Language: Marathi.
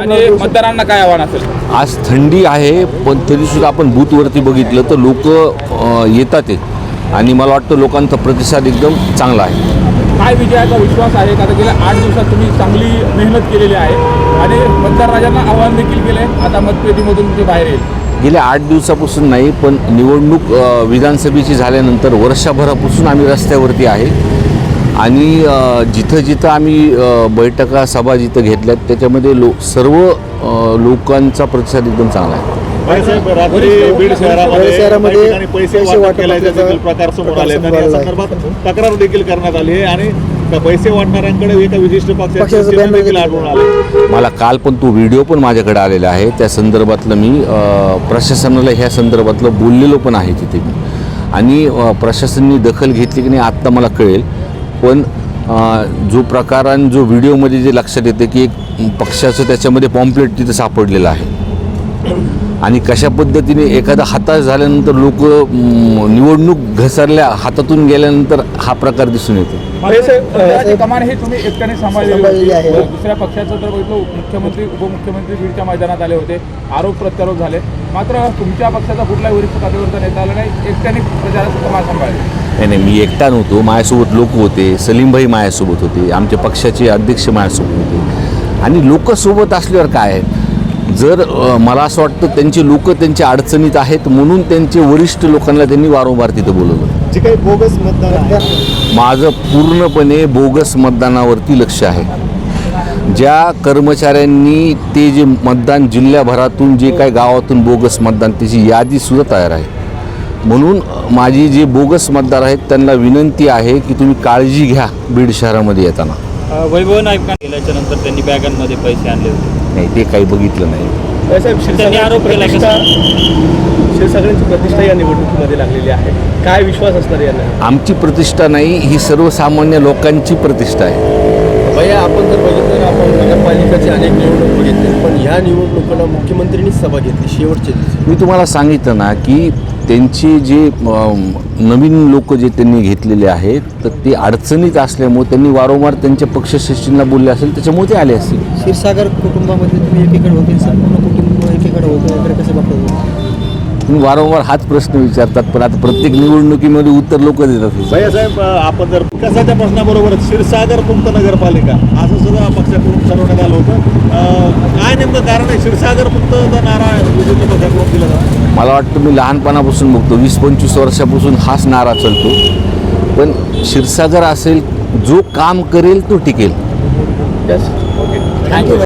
आणि मतदारांना काय आव्हान असेल? आज थंडी आहे पण तरीसुद्धा आपण बूथवरती बघितलं तर लोक येतात आहे आणि मला वाटतं लोकांचा प्रतिसाद एकदम चांगला आहे. काय विजयाचा विश्वास आहे? का आता गेल्या आठ दिवसात तुम्ही चांगली मेहनत केलेली आहे. आणि मतदार राजांना आव्हान देखील केलंय. आता मतपेटीमधून ते बाहेर येईल. गेल्या आठ दिवसापासून नाही पण निवडणूक विधानसभेची झाल्यानंतर वर्षभरापासून आम्ही रस्त्यावरती आहे. आणि जिथं जिथं आम्ही बैठका सभा जिथं घेतल्यात त्याच्यामध्ये लो सर्व लोकांचा प्रतिसाद एकदम चांगला आहे. शहरामध्ये पैसे वाटप प्रकार समोर आले. तक्रार देखील करण्यात आली आहे आणि त्या पैसे वाटणाऱ्यांकडे एका विशिष्ट पक्षाचे देखील आढळून आले. मला काल पण तो व्हिडिओ पण माझ्याकडे आलेला आहे. त्या संदर्भातलं मी अ, प्रशासनाला ह्या संदर्भातलं बोललेलो पण आहे तिथे मी. आणि अ, प्रशासनाने दखल घेतली की नाही आत्ता मला कळेल. पण अ, जो प्रकार आणि जो व्हिडिओमध्ये जे लक्षात येते की एक पक्षाचं त्याच्यामध्ये पॉम्पलेट तिथं सापडलेलं आहे. आणि कशा पद्धतीने एखादा हताश झाल्यानंतर लोक निवडणूक घसरल्या हातातून गेल्यानंतर हा प्रकार दिसून येतो. कमान ही तुम्ही एकट्याने सांभाळलेली सांभाळलेली आहे. होती दुसऱ्या पक्षाचं तर बघितलं मुख्यमंत्री उपमुख्यमंत्री बीडच्या मैदानात आले होते. आरोप प्रत्यारोप झाले. मात्र तुमच्या पक्षाचा कुठलाही वरिष्ठ पातळीवरचा नेता आला नाही. एकट्याने प्रचाराची कमान सांभाळली. नाही नाही मी एकटा नव्हतो. माझ्यासोबत लोक होते. सलीमभाई माझ्यासोबत होते. आमच्या पक्षाचे अध्यक्ष माझ्यासोबत होते. आणि लोक सोबत असल्यावर काय आहे? जर मला असं वाटतं त्यांची लोक त्यांच्या अडचणीत आहेत म्हणून त्यांचे वरिष्ठ लोकांना त्यांनी वारंवार तिथं बोलवलं. जे काही बोगस मतदान माझं पूर्णपणे बोगस मतदानावरती लक्ष आहे. ज्या कर्मचाऱ्यांनी ते जे मतदान जिल्ह्याभरातून जे काही गावातून बोगस मतदान त्याची यादीसुद्धा तयार आहे. म्हणून माझी जे बोगस मतदार आहेत त्यांना विनंती आहे की तुम्ही काळजी घ्या बीड शहरामध्ये येताना. वैभव नाईक गेल्याच्यानंतर त्यांनी बॅगांमध्ये पैसे आणले होते. नाही ते काही बघितलं नाही. साहेब त्यांनी आरोप केला की प्रतिष्ठा या निवडणुकीमध्ये लागलेली आहे. काय विश्वास असणार यांना? आमची प्रतिष्ठा नाही ही सर्वसामान्य लोकांची प्रतिष्ठा आहे. भैया आपण जर बघितलं तर आपण नगरपालिकाचे अनेक निवडणूक बघितले पण ह्या निवडणुकीला मुख्यमंत्र्यांनीच सभा घेतली शेवटच्या दिवशी. मी तुम्हाला सांगितलं ना की त्यांची जे नवीन लोक जे त्यांनी घेतलेले आहेत तर ते अडचणीत असल्यामुळे त्यांनी वारंवार त्यांच्या पक्षश्रेष्ठींना बोलले असेल त्याच्यामुळे ते आले असतील. क्षीरसागर कुटुंबामध्ये तुम्ही एकीकडे होते संपूर्ण कुटुंब एकीकडे होतं वगैरे कसं बघतात तुम्ही वारंवार हाच प्रश्न विचारतात पण आता प्रत्येक निवडणुकीमध्ये उत्तर लोक देतात. भैया साहेब आपण जर विकासाच्या प्रश्नाबरोबर क्षीरसागर मुक्त नगरपालिका असं सुद्धा पक्षाकडून ठरवण्यात आलं होतं. काय नेमकं कारण आहे? क्षीरसागर मुक्तचा नारा विजेत्या पक्षाकडून दिला जातो. मला वाटतं मी लहानपणापासून बघतो वीस पंचवीस वर्षापासून हाच नारा चालतो. पण क्षीरसागर असेल जो काम करेल तो टिकेल. Yes thank you